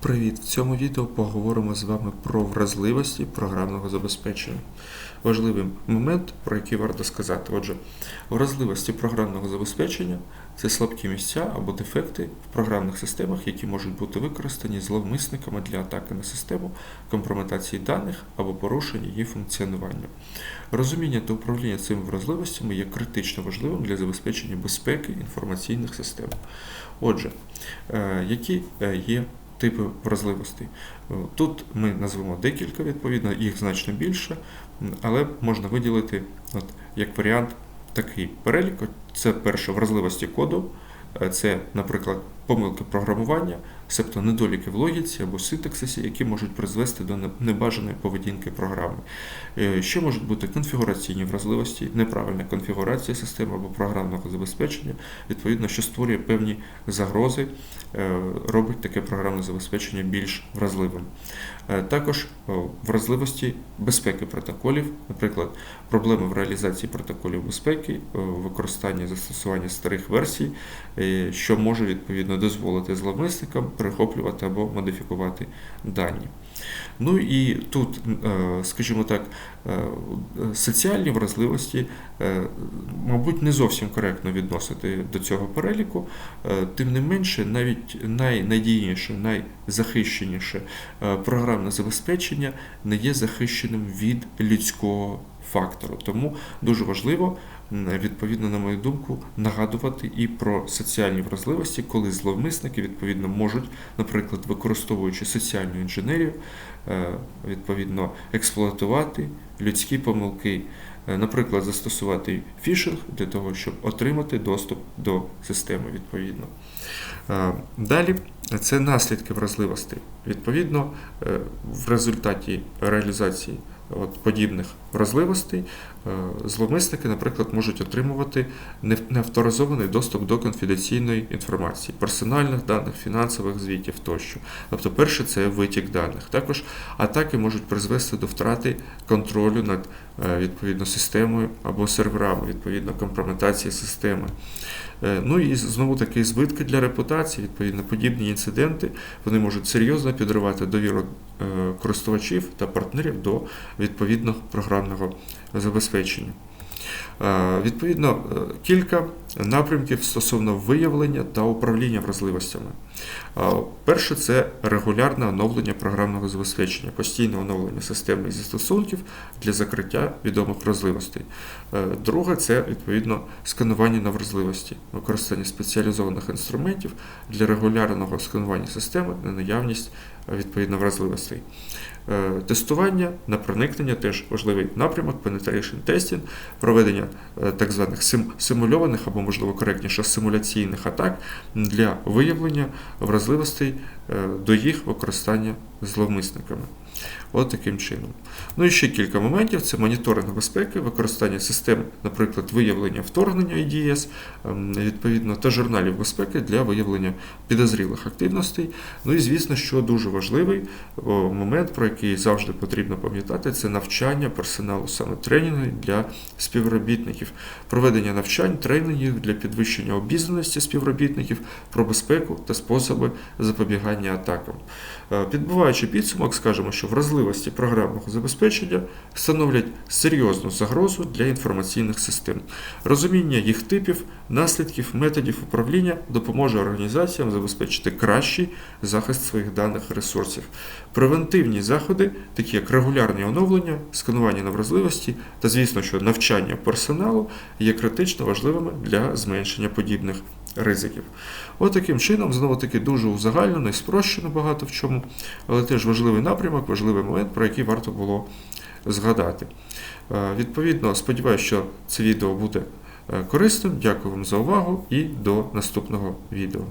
Привіт! В цьому відео поговоримо з вами про вразливості програмного забезпечення. Важливий момент, про який варто сказати. Отже, вразливості програмного забезпечення це слабкі місця або дефекти в програмних системах, які можуть бути використані зловмисниками для атаки на систему, компрометації даних або порушення її функціонування. Розуміння та управління цими вразливостями є критично важливим для забезпечення безпеки інформаційних систем. Отже, е, які е, є типи вразливостей. Е, Тут ми назвемо декілька, відповідно, їх значно більше, але можна виділити от, як варіант такий перелік. Це перше вразливості коду, е, це, наприклад, помилки програмування, себто недоліки в логіці або синтаксисі, які можуть призвести до небажаної поведінки програми. Е, Ще можуть бути конфігураційні вразливості, неправильна конфігурація системи або програмного забезпечення, відповідно, що створює певні загрози, е, робить таке програмне забезпечення більш вразливим. Е, Також вразливості безпеки протоколів, наприклад, проблеми в реалізації протоколів безпеки, використання застосування старих версій, що може відповідно дозволити зловмисникам перехоплювати або модифікувати дані. Ну і тут, е, скажімо так, е, соціальні вразливості, е, мабуть, не зовсім коректно відносити до цього переліку. Тим не менше, навіть найнадійніше, найзахищеніше програмне забезпечення не є захищеним від людського фактору. Тому дуже важливо, відповідно, на мою думку, нагадувати і про соціальні вразливості, коли зловмисники відповідно можуть, наприклад, використовуючи соціальну інженерію, е, відповідно експлуатувати людські помилки. Е, Наприклад, застосувати фішинг для того, щоб отримати доступ до системи відповідно. Е, Далі це наслідки вразливостей. Відповідно, в результаті реалізації от, подібних вразливостей е, зловмисники, наприклад, можуть отримувати не- неавторизований доступ до конфіденційної інформації, персональних даних, фінансових звітів тощо. Тобто, перше це витік даних. Також атаки можуть призвести до втрати контролю над е, відповідно системою або серверами, відповідно компрометації системи. Е, Ну і знову таки збитки для репутації, відповідно, подібні інциденти вони можуть серйозно підривати довіру користувачів та партнерів до відповідного програмного забезпечення. Е, Відповідно, е, кілька напрямків стосовно виявлення та управління вразливостями. Перше це регулярне оновлення програмного забезпечення, постійне оновлення системи і застосунків для закриття відомих вразливостей. Е, Друге це відповідно сканування на вразливості, використання спеціалізованих інструментів для регулярного сканування системи на наявність е, відповідно вразливостей. Е, Тестування на проникнення теж важливий напрямок, penetration testing, проведення так званих сим- симульованих або, можливо, коректніше, симуляційних атак для виявлення вразливостей е, до їх використання зловмисниками. От таким чином. Ну і ще кілька моментів: це моніторинг безпеки, використання систем, наприклад, виявлення вторгнення IDS, ем, відповідно, та журналів безпеки для виявлення підозрілих активностей. Ну і звісно, що дуже важливий момент, про який завжди потрібно пам'ятати, це навчання персоналу, саме тренінги для співробітників, проведення навчань, тренінгів для підвищення обізнаності співробітників про безпеку та способи запобігання атакам. Е, Підбиваючи підсумок, скажемо, що вразливості програмного забезпечення становлять серйозну загрозу для інформаційних систем. Розуміння їх типів, наслідків, методів управління допоможе організаціям забезпечити кращий захист своїх даних ресурсів. Превентивні заходи, такі як регулярні оновлення, сканування на вразливості та, звісно, що навчання персоналу є критично важливими для зменшення подібних ризиків. От таким чином, знову таки, дуже узагальнено і спрощено багато в чому, але теж важливий напрямок, важливий момент, про який варто було згадати. Е, Відповідно, сподіваюся, що це відео буде е, корисним. Дякую вам за увагу і до наступного відео.